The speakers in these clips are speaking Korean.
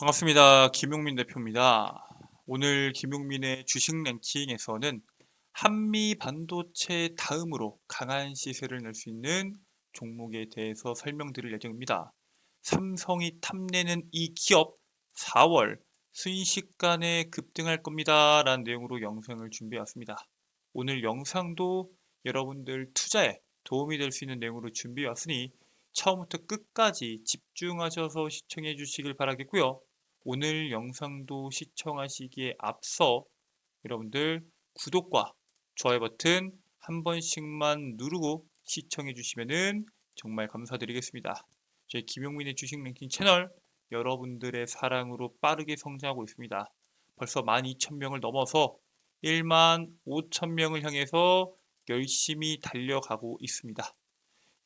반갑습니다. 김용민 대표입니다. 오늘 김용민의 주식 랭킹에서는 한미 반도체 다음으로 강한 시세를 낼 수 있는 종목에 대해서 설명드릴 예정입니다. 삼성이 탐내는 이 기업 4월 순식간에 급등할 겁니다. 라는 내용으로 영상을 준비해 왔습니다. 오늘 영상도 여러분들 투자에 도움이 될 수 있는 내용으로 준비해 왔으니 처음부터 끝까지 집중하셔서 시청해 주시길 바라겠고요. 오늘 영상도 시청하시기에 앞서 여러분들 구독과 좋아요 버튼 한 번씩만 누르고 시청해 주시면 정말 감사드리겠습니다. 저희 김용민의 주식 랭킹 채널 여러분들의 사랑으로 빠르게 성장하고 있습니다. 벌써 12,000명을 넘어서 1만 5천명을 향해서 열심히 달려가고 있습니다.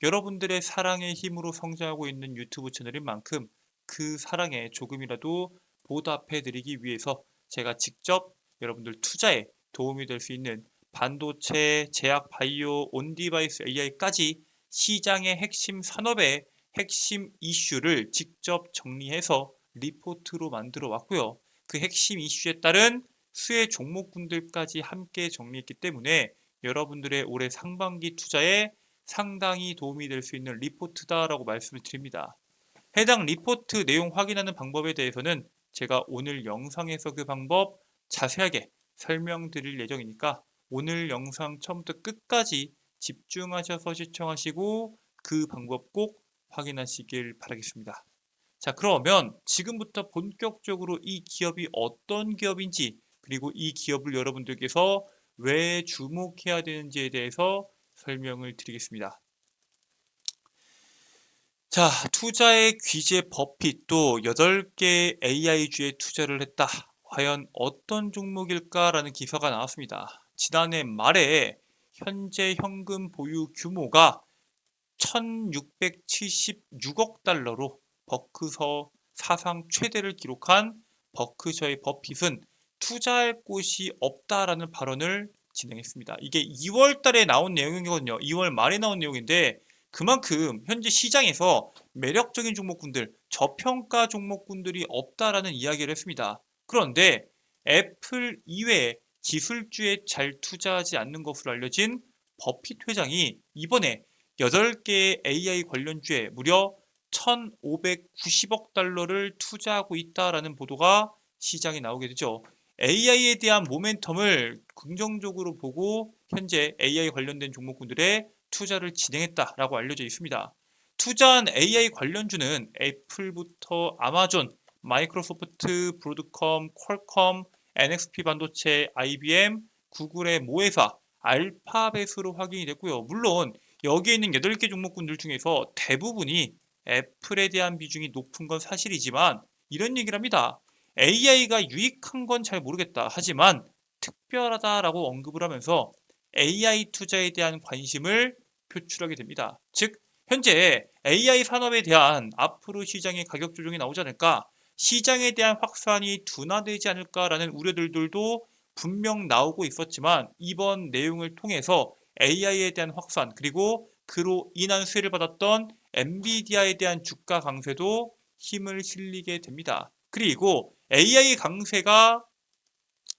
여러분들의 사랑의 힘으로 성장하고 있는 유튜브 채널인 만큼 그 사랑에 조금이라도 보답해 드리기 위해서 제가 직접 여러분들 투자에 도움이 될 수 있는 반도체, 제약, 바이오, 온디바이스 AI까지 시장의 핵심 산업의 핵심 이슈를 직접 정리해서 리포트로 만들어 왔고요. 그 핵심 이슈에 따른 수혜 종목군들까지 함께 정리했기 때문에 여러분들의 올해 상반기 투자에 상당히 도움이 될 수 있는 리포트다라고 말씀을 드립니다. 해당 리포트 내용 확인하는 방법에 대해서는 제가 오늘 영상에서 그 방법 자세하게 설명드릴 예정이니까 오늘 영상 처음부터 끝까지 집중하셔서 시청하시고 그 방법 꼭 확인하시길 바라겠습니다. 자, 그러면 지금부터 본격적으로 이 기업이 어떤 기업인지 그리고 이 기업을 여러분들께서 왜 주목해야 되는지에 대해서 설명을 드리겠습니다. 자, 투자의 귀재 버핏도 8개 AI주에 투자를 했다. 과연 어떤 종목일까라는 기사가 나왔습니다. 지난해 말에 현재 현금 보유 규모가 1676억 달러로 버크서 사상 최대를 기록한 버크셔의 버핏은 투자할 곳이 없다라는 발언을 진행했습니다. 이게 2월 달에 나온 내용이거든요. 2월 말에 나온 내용인데 그만큼 현재 시장에서 매력적인 종목군들, 저평가 종목군들이 없다라는 이야기를 했습니다. 그런데 애플 이외에 기술주에 잘 투자하지 않는 것으로 알려진 버핏 회장이 이번에 8개의 AI 관련주에 무려 1,590억 달러를 투자하고 있다라는 보도가 시장에 나오게 되죠. AI에 대한 모멘텀을 긍정적으로 보고 현재 AI 관련된 종목군들의 투자를 진행했다라고 알려져 있습니다. 투자한 AI 관련주는 애플부터 아마존, 마이크로소프트, 브로드컴, 퀄컴, NXP 반도체, IBM, 구글의 모회사, 알파벳으로 확인이 됐고요. 물론 여기에 있는 8개 종목군들 중에서 대부분이 애플에 대한 비중이 높은 건 사실이지만 이런 얘기를 합니다. AI가 유익한 건 잘 모르겠다. 하지만 특별하다라고 언급을 하면서 AI 투자에 대한 관심을 표출하게 됩니다. 즉 현재 AI 산업에 대한 앞으로 시장의 가격 조정이 나오지 않을까 시장에 대한 확산이 둔화되지 않을까라는 우려들도 분명 나오고 있었지만 이번 내용을 통해서 AI에 대한 확산 그리고 그로 인한 수혜를 받았던 엔비디아에 대한 주가 강세도 힘을 실리게 됩니다. 그리고 AI 강세가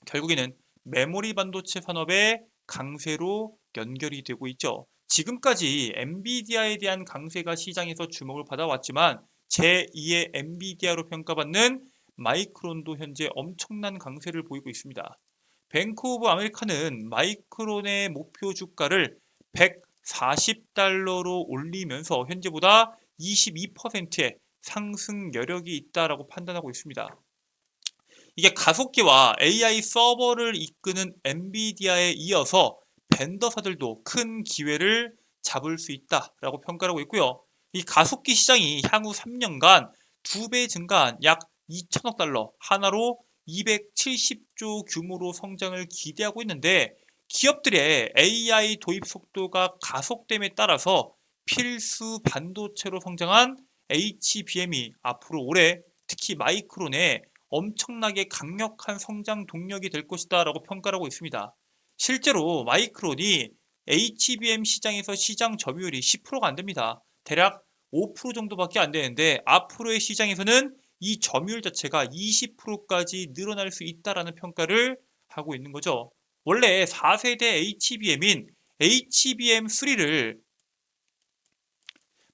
결국에는 메모리 반도체 산업의 강세로 연결이 되고 있죠. 지금까지 엔비디아에 대한 강세가 시장에서 주목을 받아왔지만 제2의 엔비디아로 평가받는 마이크론도 현재 엄청난 강세를 보이고 있습니다. 뱅크 오브 아메리카는 마이크론의 목표 주가를 140달러로 올리면서 현재보다 22%의 상승 여력이 있다라고 판단하고 있습니다. 이게 가속기와 AI 서버를 이끄는 엔비디아에 이어서 벤더사들도 큰 기회를 잡을 수 있다라고 평가를 하고 있고요. 이 가속기 시장이 향후 3년간 2배 증가한 약 2천억 달러 하나로 270조 규모로 성장을 기대하고 있는데 기업들의 AI 도입 속도가 가속됨에 따라서 필수 반도체로 성장한 HBM이 앞으로 올해 특히 마이크론에 엄청나게 강력한 성장 동력이 될 것이다 라고 평가를 하고 있습니다. 실제로 마이크론이 HBM 시장에서 시장 점유율이 10%가 안 됩니다. 대략 5% 정도밖에 안 되는데 앞으로의 시장에서는 이 점유율 자체가 20%까지 늘어날 수 있다라는 평가를 하고 있는 거죠. 원래 4세대 HBM인 HBM3를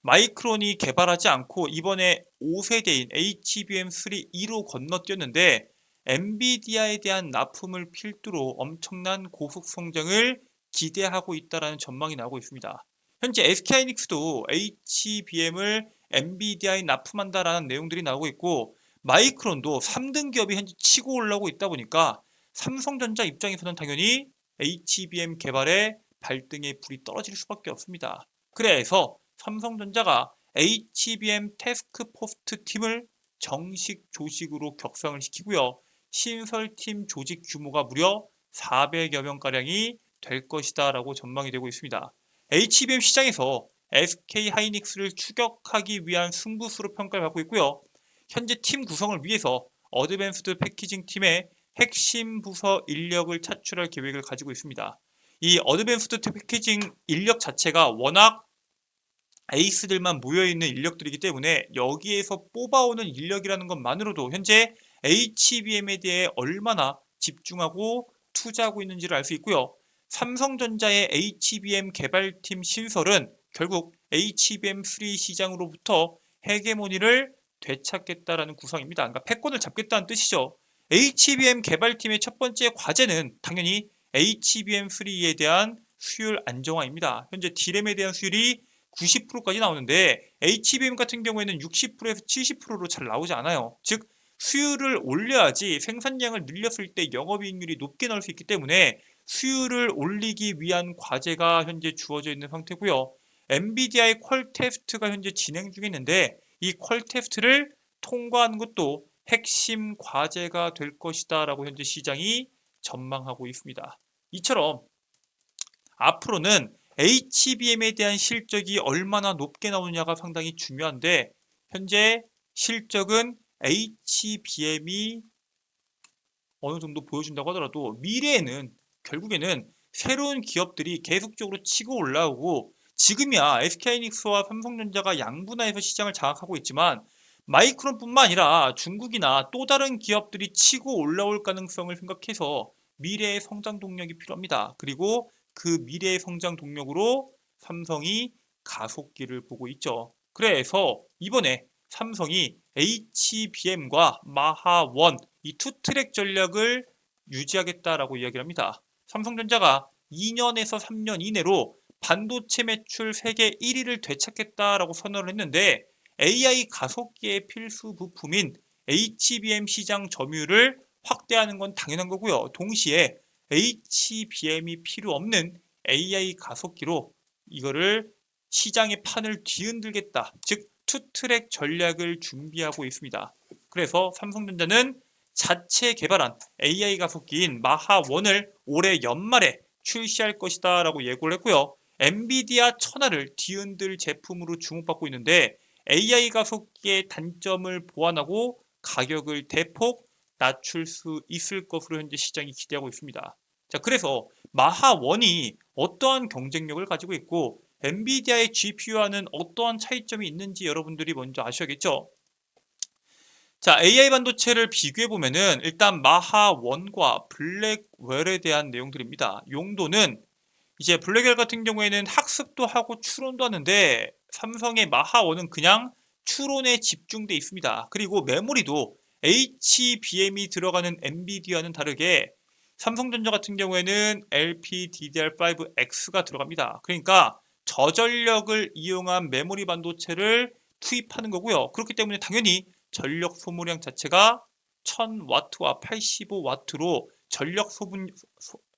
마이크론이 개발하지 않고 이번에 5세대인 HBM3 2로 건너뛰었는데 엔비디아에 대한 납품을 필두로 엄청난 고속 성장을 기대하고 있다는 전망이 나오고 있습니다. 현재 SK하이닉스도 HBM을 엔비디아에 납품한다라는 내용들이 나오고 있고 마이크론도 3등 기업이 현재 치고 올라오고 있다 보니까 삼성전자 입장에서는 당연히 HBM 개발에 발등에 불이 떨어질 수밖에 없습니다. 그래서 삼성전자가 HBM 태스크포스트 팀을 정식 조직으로 격상을 시키고요. 신설팀 조직 규모가 무려 400여 명가량이 될 것이다 라고 전망이 되고 있습니다. HBM 시장에서 SK 하이닉스를 추격하기 위한 승부수로 평가를 받고 있고요. 현재 팀 구성을 위해서 어드밴스드 패키징 팀의 핵심 부서 인력을 차출할 계획을 가지고 있습니다. 이 어드밴스드 패키징 인력 자체가 워낙 에이스들만 모여있는 인력들이기 때문에 여기에서 뽑아오는 인력이라는 것만으로도 현재 HBM에 대해 얼마나 집중하고 투자하고 있는지를 알 수 있고요. 삼성전자의 HBM 개발팀 신설은 결국 HBM3 시장으로부터 헤게모니를 되찾겠다라는 구성입니다. 그러니까 패권을 잡겠다는 뜻이죠. HBM 개발팀의 첫 번째 과제는 당연히 HBM3에 대한 수율 안정화입니다. 현재 D램에 대한 수율이 90%까지 나오는데 HBM 같은 경우에는 60%에서 70%로 잘 나오지 않아요. 즉 수율을 올려야지 생산량을 늘렸을 때 영업이익률이 높게 나올 수 있기 때문에 수율을 올리기 위한 과제가 현재 주어져 있는 상태고요. 엔비디아의 퀄 테스트가 현재 진행 중에 있는데 이 퀄 테스트를 통과하는 것도 핵심 과제가 될 것이다 라고 현재 시장이 전망하고 있습니다. 이처럼 앞으로는 HBM에 대한 실적이 얼마나 높게 나오느냐가 상당히 중요한데 현재 실적은 HBM이 어느 정도 보여준다고 하더라도 미래에는 결국에는 새로운 기업들이 계속적으로 치고 올라오고 지금이야 SK하이닉스와 삼성전자가 양분화해서 시장을 장악하고 있지만 마이크론뿐만 아니라 중국이나 또 다른 기업들이 치고 올라올 가능성을 생각해서 미래의 성장 동력이 필요합니다. 그리고 그 미래의 성장 동력으로 삼성이 가속기를 보고 있죠. 그래서 이번에 삼성이 HBM과 마하원 이 투트랙 전략을 유지하겠다라고 이야기를 합니다. 삼성전자가 2년에서 3년 이내로 반도체 매출 세계 1위를 되찾겠다라고 선언을 했는데 AI 가속기의 필수 부품인 HBM 시장 점유율을 확대하는 건 당연한 거고요. 동시에 HBM이 필요 없는 AI 가속기로 이거를 시장의 판을 뒤흔들겠다. 즉 투트랙 전략을 준비하고 있습니다. 그래서 삼성전자는 자체 개발한 AI 가속기인 마하1을 올해 연말에 출시할 것이다 라고 예고를 했고요. 엔비디아 천하를 뒤흔들 제품으로 주목받고 있는데 AI 가속기의 단점을 보완하고 가격을 대폭 낮출 수 있을 것으로 현재 시장이 기대하고 있습니다. 자, 그래서 마하1이 어떠한 경쟁력을 가지고 있고 엔비디아의 GPU와는 어떠한 차이점이 있는지 여러분들이 먼저 아셔야겠죠? 자, AI 반도체를 비교해 보면은 일단 마하1과 블랙웰에 대한 내용들입니다. 용도는 이제 블랙웰 같은 경우에는 학습도 하고 추론도 하는데 삼성의 마하1은 그냥 추론에 집중돼 있습니다. 그리고 메모리도 HBM이 들어가는 엔비디아는 다르게 삼성전자 같은 경우에는 LPDDR5X가 들어갑니다. 그러니까 저전력을 이용한 메모리 반도체를 투입하는 거고요. 그렇기 때문에 당연히 전력 소모량 자체가 1000W와 85W로 전력 소분,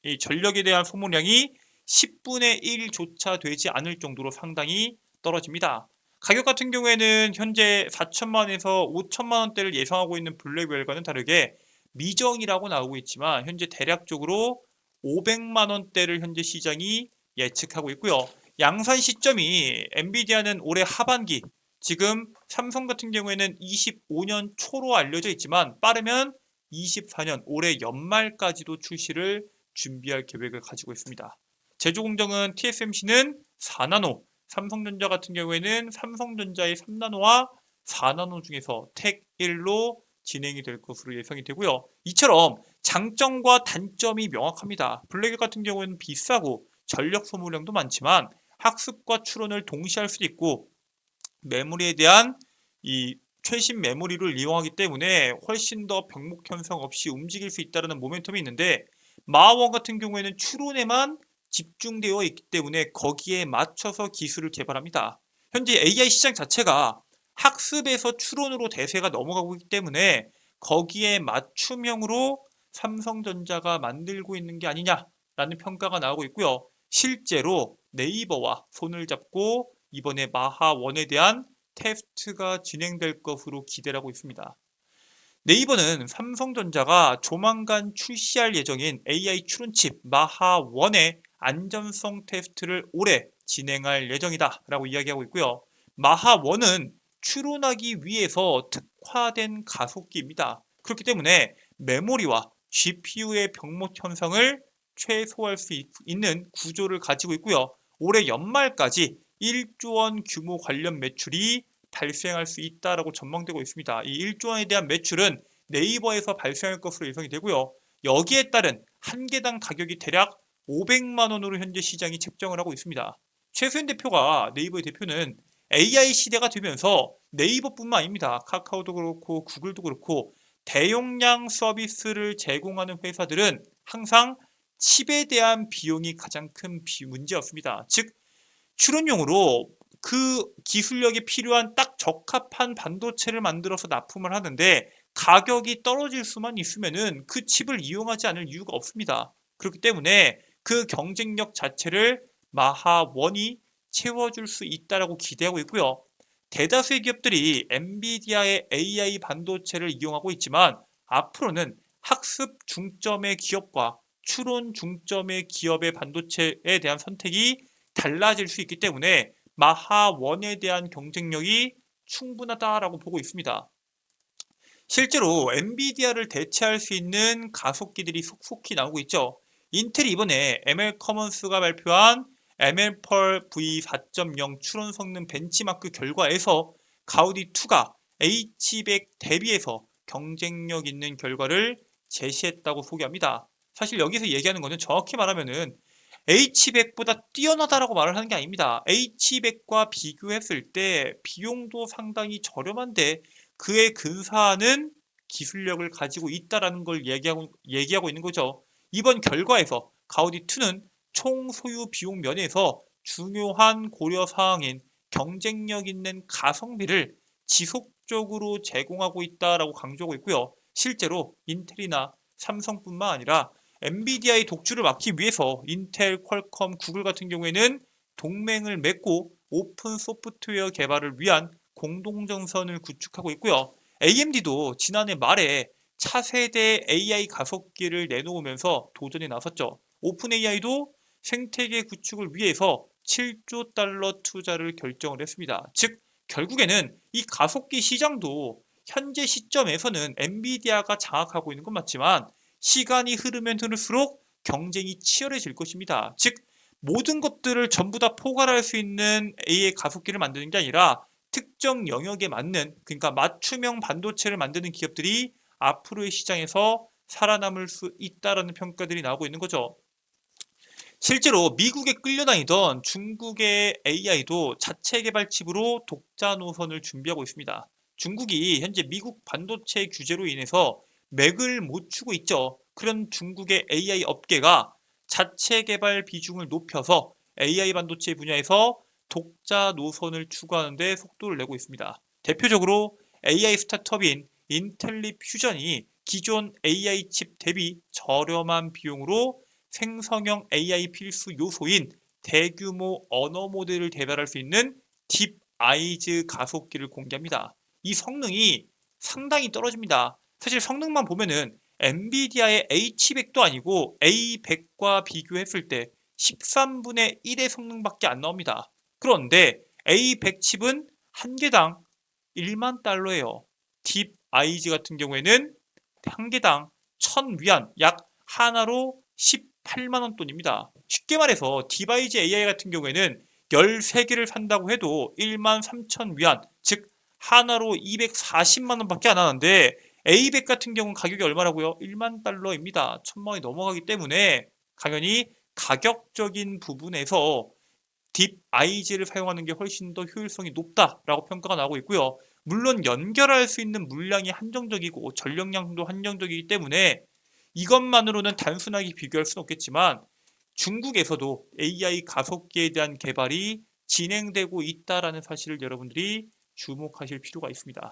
이 전력에 대한 소모량이 10분의 1조차 되지 않을 정도로 상당히 떨어집니다. 가격 같은 경우에는 현재 4천만원에서 5천만 원대를 예상하고 있는 블랙웰과는 다르게 미정이라고 나오고 있지만 현재 대략적으로 500만 원대를 현재 시장이 예측하고 있고요. 양산 시점이 엔비디아는 올해 하반기 지금 삼성 같은 경우에는 25년 초로 알려져 있지만 빠르면 24년 올해 연말까지도 출시를 준비할 계획을 가지고 있습니다. 제조 공정은 TSMC는 4나노, 삼성전자 같은 경우에는 삼성전자의 3나노와 4나노 중에서 택 1로 진행이 될 것으로 예상이 되고요. 이처럼 장점과 단점이 명확합니다. 블랙 같은 경우에는 비싸고 전력 소모량도 많지만 학습과 추론을 동시에 할 수 있고 메모리에 대한 이 최신 메모리를 이용하기 때문에 훨씬 더 병목 현상 없이 움직일 수 있다는 모멘텀이 있는데 마원 같은 경우에는 추론에만 집중되어 있기 때문에 거기에 맞춰서 기술을 개발합니다. 현재 AI 시장 자체가 학습에서 추론으로 대세가 넘어가고 있기 때문에 거기에 맞춤형으로 삼성전자가 만들고 있는 게 아니냐라는 평가가 나오고 있고요. 실제로 네이버와 손을 잡고 이번에 마하1에 대한 테스트가 진행될 것으로 기대를 하고 있습니다. 네이버는 삼성전자가 조만간 출시할 예정인 AI 추론칩 마하1의 안전성 테스트를 올해 진행할 예정이다 라고 이야기하고 있고요. 마하1은 추론하기 위해서 특화된 가속기입니다. 그렇기 때문에 메모리와 GPU의 병목 현상을 최소화할 수 있, 있는 구조를 가지고 있고요. 올해 연말까지 1조 원 규모 관련 매출이 발생할 수 있다라고 전망되고 있습니다. 이 1조 원에 대한 매출은 네이버에서 발생할 것으로 예상이 되고요. 여기에 따른 한 개당 가격이 대략 500만 원으로 현재 시장이 책정을 하고 있습니다. 최수현 대표가 네이버의 대표는 AI 시대가 되면서 네이버뿐만 아닙니다. 카카오도 그렇고 구글도 그렇고 대용량 서비스를 제공하는 회사들은 항상 칩에 대한 비용이 가장 큰 비- 문제였습니다. 즉 추론용으로 그 기술력이 필요한 딱 적합한 반도체를 만들어서 납품을 하는데 가격이 떨어질 수만 있으면은 그 칩을 이용하지 않을 이유가 없습니다. 그렇기 때문에 그 경쟁력 자체를 마하1이 채워줄 수 있다라고 기대하고 있고요. 대다수의 기업들이 엔비디아의 AI 반도체를 이용하고 있지만 앞으로는 학습 중점의 기업과 추론 중점의 기업의 반도체에 대한 선택이 달라질 수 있기 때문에 마하1에 대한 경쟁력이 충분하다라고 보고 있습니다. 실제로 엔비디아를 대체할 수 있는 가속기들이 속속히 나오고 있죠. 인텔이 이번에 ML 커먼스가 발표한 ML펄 V4.0 추론 성능 벤치마크 결과에서 가우디2가 H100 대비해서 경쟁력 있는 결과를 제시했다고 소개합니다. 사실 여기서 얘기하는 것은 정확히 말하면은 H100보다 뛰어나다라고 말을 하는 게 아닙니다. H100과 비교했을 때 비용도 상당히 저렴한데 그에 근사하는 기술력을 가지고 있다라는 걸 얘기하고, 얘기하고 있는 거죠. 이번 결과에서 가우디2는 총 소유 비용 면에서 중요한 고려 사항인 경쟁력 있는 가성비를 지속적으로 제공하고 있다라고 강조하고 있고요. 실제로 인텔이나 삼성뿐만 아니라 엔비디아의 독주를 막기 위해서 인텔, 퀄컴, 구글 같은 경우에는 동맹을 맺고 오픈 소프트웨어 개발을 위한 공동정선을 구축하고 있고요. AMD도 지난해 말에 차세대 AI 가속기를 내놓으면서 도전에 나섰죠. 오픈 AI도 생태계 구축을 위해서 7조 달러 투자를 결정을 했습니다. 즉 결국에는 이 가속기 시장도 현재 시점에서는 엔비디아가 장악하고 있는 건 맞지만 시간이 흐르면 흐를수록 경쟁이 치열해질 것입니다. 즉 모든 것들을 전부 다 포괄할 수 있는 AI 가속기를 만드는 게 아니라 특정 영역에 맞는 그러니까 맞춤형 반도체를 만드는 기업들이 앞으로의 시장에서 살아남을 수 있다라는 평가들이 나오고 있는 거죠. 실제로 미국에 끌려다니던 중국의 AI도 자체 개발 칩으로 독자 노선을 준비하고 있습니다. 중국이 현재 미국 반도체 규제로 인해서 맥을 못 추고 있죠. 그런 중국의 AI 업계가 자체 개발 비중을 높여서 AI 반도체 분야에서 독자 노선을 추구하는데 속도를 내고 있습니다. 대표적으로 AI 스타트업인 인텔리 퓨전이 기존 AI 칩 대비 저렴한 비용으로 생성형 AI 필수 요소인 대규모 언어 모델을 개발할 수 있는 딥 아이즈 가속기를 공개합니다. 이 성능이 상당히 떨어집니다. 사실 성능만 보면은 엔비디아의 H100도 아니고 A100과 비교했을 때 13분의 1의 성능밖에 안 나옵니다. 그런데 A100 칩은 한 개당 1만 달러예요. 딥 아이즈 같은 경우에는 한 개당 1000위안 약 하나로 18만원 돈입니다. 쉽게 말해서 디바이즈 AI 같은 경우에는 13개를 산다고 해도 1만 3천 위안, 즉 하나로 240만 원밖에 안 하는데 A백 같은 경우는 가격이 얼마라고요? 1만 달러입니다. 천만 원이 넘어가기 때문에 당연히 가격적인 부분에서 딥 아이즈를 사용하는 게 훨씬 더 효율성이 높다라고 평가가 나오고 있고요. 물론 연결할 수 있는 물량이 한정적이고 전력량도 한정적이기 때문에 이것만으로는 단순하게 비교할 수는 없겠지만 중국에서도 AI 가속기에 대한 개발이 진행되고 있다라는 사실을 여러분들이 주목하실 필요가 있습니다.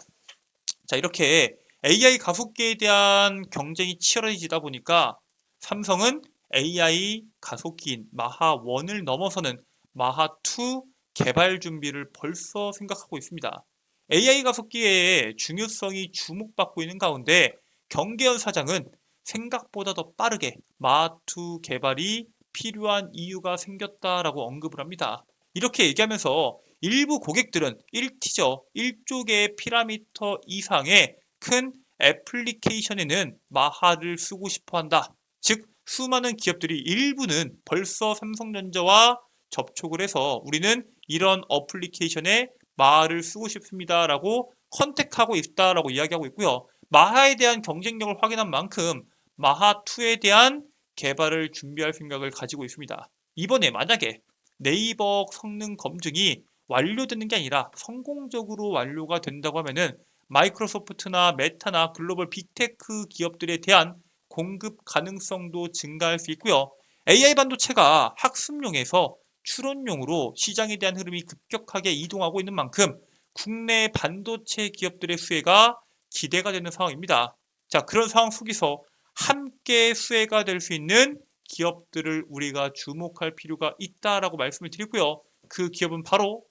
자, 이렇게 AI 가속기에 대한 경쟁이 치열해지다 보니까 삼성은 AI 가속기인 마하1을 넘어서는 마하2 개발 준비를 벌써 생각하고 있습니다. AI 가속기의 중요성이 주목받고 있는 가운데 경계현 사장은 생각보다 더 빠르게 마하2 개발이 필요한 이유가 생겼다라고 언급을 합니다. 이렇게 얘기하면서 일부 고객들은 1티저 1쪽의 피라미터 이상의 큰 애플리케이션에는 마하를 쓰고 싶어 한다. 즉, 수많은 기업들이 일부는 벌써 삼성전자와 접촉을 해서 우리는 이런 어플리케이션에 마하를 쓰고 싶습니다. 라고 컨택하고 있다라고 이야기하고 있고요. 마하에 대한 경쟁력을 확인한 만큼 마하2에 대한 개발을 준비할 생각을 가지고 있습니다. 이번에 만약에 네이버 성능 검증이 완료되는 게 아니라 성공적으로 완료가 된다고 하면은 마이크로소프트나 메타나 글로벌 빅테크 기업들에 대한 공급 가능성도 증가할 수 있고요. AI 반도체가 학습용에서 추론용으로 시장에 대한 흐름이 급격하게 이동하고 있는 만큼 국내 반도체 기업들의 수혜가 기대가 되는 상황입니다. 자, 그런 상황 속에서 함께 수혜가 될 수 있는 기업들을 우리가 주목할 필요가 있다라고 말씀을 드리고요. 그 기업은 바로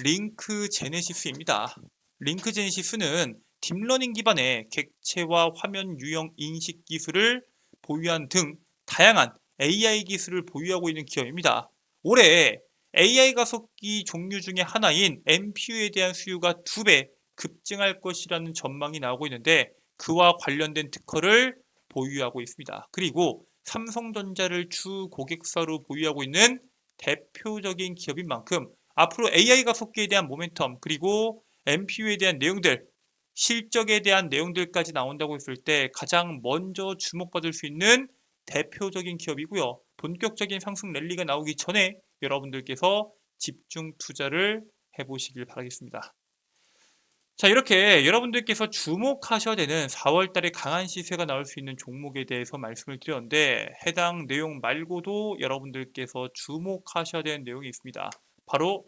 링크 제네시스입니다. 링크 제네시스는 딥러닝 기반의 객체화 화면 유형 인식 기술을 보유한 등 다양한 AI 기술을 보유하고 있는 기업입니다. 올해 AI 가속기 종류 중에 하나인 MPU에 대한 수요가 두 배 급증할 것이라는 전망이 나오고 있는데 그와 관련된 특허를 보유하고 있습니다. 그리고 삼성전자를 주 고객사로 보유하고 있는 대표적인 기업인 만큼 앞으로 AI 가 속기에 대한 모멘텀 그리고 MPU에 대한 내용들 실적에 대한 내용들까지 나온다고 했을 때 가장 먼저 주목받을 수 있는 대표적인 기업이고요. 본격적인 상승 랠리가 나오기 전에 여러분들께서 집중 투자를 해보시길 바라겠습니다. 자 이렇게 여러분들께서 주목하셔야 되는 4월 달에 강한 시세가 나올 수 있는 종목에 대해서 말씀을 드렸는데 해당 내용 말고도 여러분들께서 주목하셔야 되는 내용이 있습니다. 바로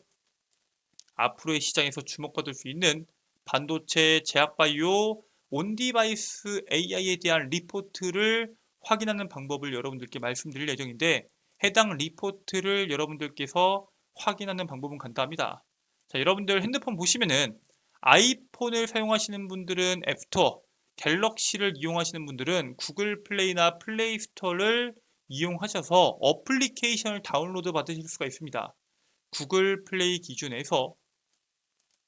앞으로의 시장에서 주목받을 수 있는 반도체 제약바이오 온디바이스 AI에 대한 리포트를 확인하는 방법을 여러분들께 말씀드릴 예정인데 해당 리포트를 여러분들께서 확인하는 방법은 간단합니다. 자, 여러분들 핸드폰 보시면은 아이폰을 사용하시는 분들은 앱스토어, 갤럭시를 이용하시는 분들은 구글 플레이나 플레이 스토어를 이용하셔서 어플리케이션을 다운로드 받으실 수가 있습니다. 구글 플레이 기준에서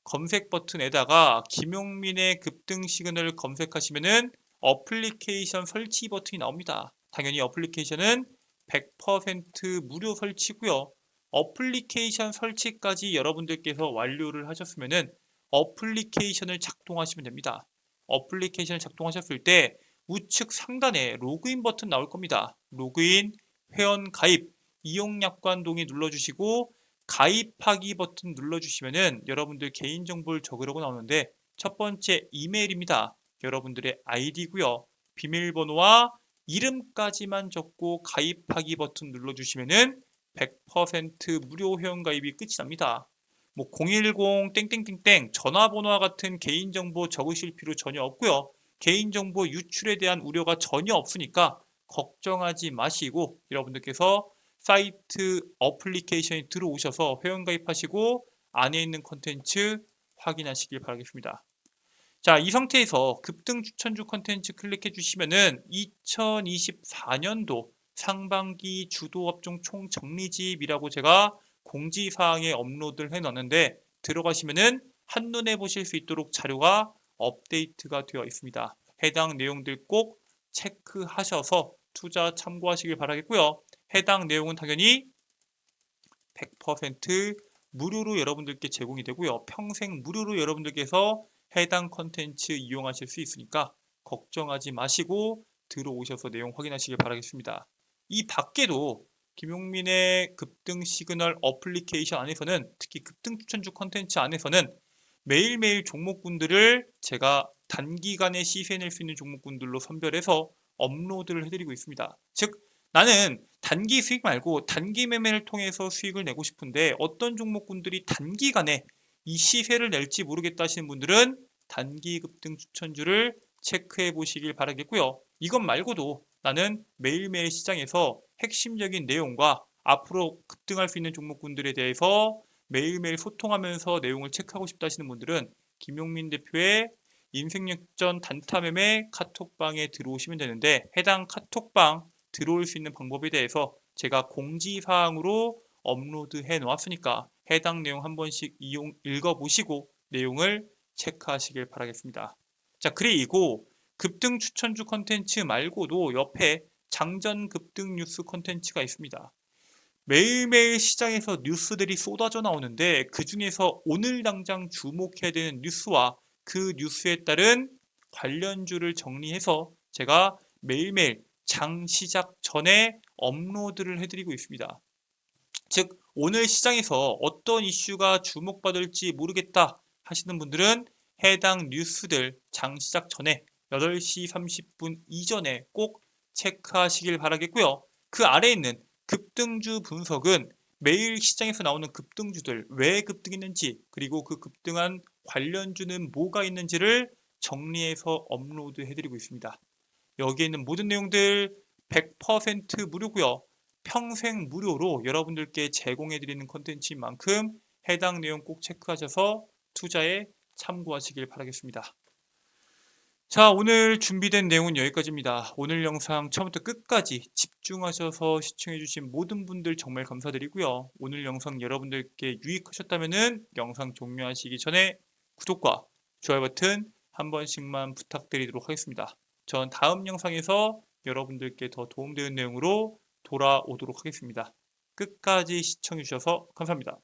검색 버튼에다가 김용민의 급등 시그널을 검색하시면은 어플리케이션 설치 버튼이 나옵니다. 당연히 어플리케이션은 100% 무료 설치고요. 어플리케이션 설치까지 여러분들께서 완료를 하셨으면은 어플리케이션을 작동하시면 됩니다. 어플리케이션을 작동하셨을 때 우측 상단에 로그인 버튼 나올 겁니다. 로그인, 회원 가입, 이용 약관 동의 눌러주시고 가입하기 버튼 눌러주시면은 여러분들 개인정보를 적으라고 나오는데 첫 번째 이메일입니다. 여러분들의 아이디고요. 비밀번호와 이름까지만 적고 가입하기 버튼 눌러주시면은 100% 무료 회원가입이 끝이 납니다. 뭐 010 땡땡땡땡 전화번호와 같은 개인정보 적으실 필요 전혀 없고요. 개인정보 유출에 대한 우려가 전혀 없으니까 걱정하지 마시고 여러분들께서 사이트 어플리케이션에 들어오셔서 회원 가입하시고 안에 있는 컨텐츠 확인하시길 바라겠습니다. 자, 이 상태에서 급등 추천주 컨텐츠 클릭해 주시면은 2024년도 상반기 주도 업종 총 정리집이라고 제가 공지사항에 업로드를 해 놨는데 들어가시면은 한눈에 보실 수 있도록 자료가 업데이트가 되어 있습니다. 해당 내용들 꼭 체크하셔서 투자 참고하시길 바라겠고요. 해당 내용은 당연히 100% 무료로 여러분들께 제공이 되고요. 평생 무료로 여러분들께서 해당 컨텐츠 이용하실 수 있으니까 걱정하지 마시고 들어오셔서 내용 확인하시길 바라겠습니다. 이 밖에도 김용민의 급등 시그널 어플리케이션 안에서는 특히 급등 추천주 컨텐츠 안에서는 매일매일 종목군들을 제가 단기간에 시세낼 수 있는 종목군들로 선별해서 업로드를 해드리고 있습니다. 즉 나는 단기 수익 말고 단기 매매를 통해서 수익을 내고 싶은데 어떤 종목군들이 단기간에 이 시세를 낼지 모르겠다 하시는 분들은 단기 급등 추천주를 체크해 보시길 바라겠고요. 이것 말고도 나는 매일매일 시장에서 핵심적인 내용과 앞으로 급등할 수 있는 종목군들에 대해서 매일매일 소통하면서 내용을 체크하고 싶다 하시는 분들은 김용민 대표의 인생역전 단타매매 카톡방에 들어오시면 되는데 해당 카톡방 들어올 수 있는 방법에 대해서 제가 공지사항으로 업로드해 놓았으니까 해당 내용 한 번씩 이용 읽어보시고 내용을 체크하시길 바라겠습니다. 자 그리고 급등 추천주 컨텐츠 말고도 옆에 장전 급등 뉴스 컨텐츠가 있습니다. 매일매일 시장에서 뉴스들이 쏟아져 나오는데 그 중에서 오늘 당장 주목해야 되는 뉴스와 그 뉴스에 따른 관련주를 정리해서 제가 매일매일 장 시작 전에 업로드를 해드리고 있습니다. 즉 오늘 시장에서 어떤 이슈가 주목받을지 모르겠다 하시는 분들은 해당 뉴스들 장 시작 전에 8시 30분 이전에 꼭 체크하시길 바라겠고요. 그 아래에 있는 급등주 분석은 매일 시장에서 나오는 급등주들 왜 급등했는지 그리고 그 급등한 관련주는 뭐가 있는지를 정리해서 업로드 해드리고 있습니다. 여기에 있는 모든 내용들 100% 무료고요. 평생 무료로 여러분들께 제공해드리는 컨텐츠인 만큼 해당 내용 꼭 체크하셔서 투자에 참고하시길 바라겠습니다. 자 오늘 준비된 내용은 여기까지입니다. 오늘 영상 처음부터 끝까지 집중하셔서 시청해주신 모든 분들 정말 감사드리고요. 오늘 영상 여러분들께 유익하셨다면 영상 종료하시기 전에 구독과 좋아요 버튼 한 번씩만 부탁드리도록 하겠습니다. 전 다음 영상에서 여러분들께 더 도움되는 내용으로 돌아오도록 하겠습니다. 끝까지 시청해주셔서 감사합니다.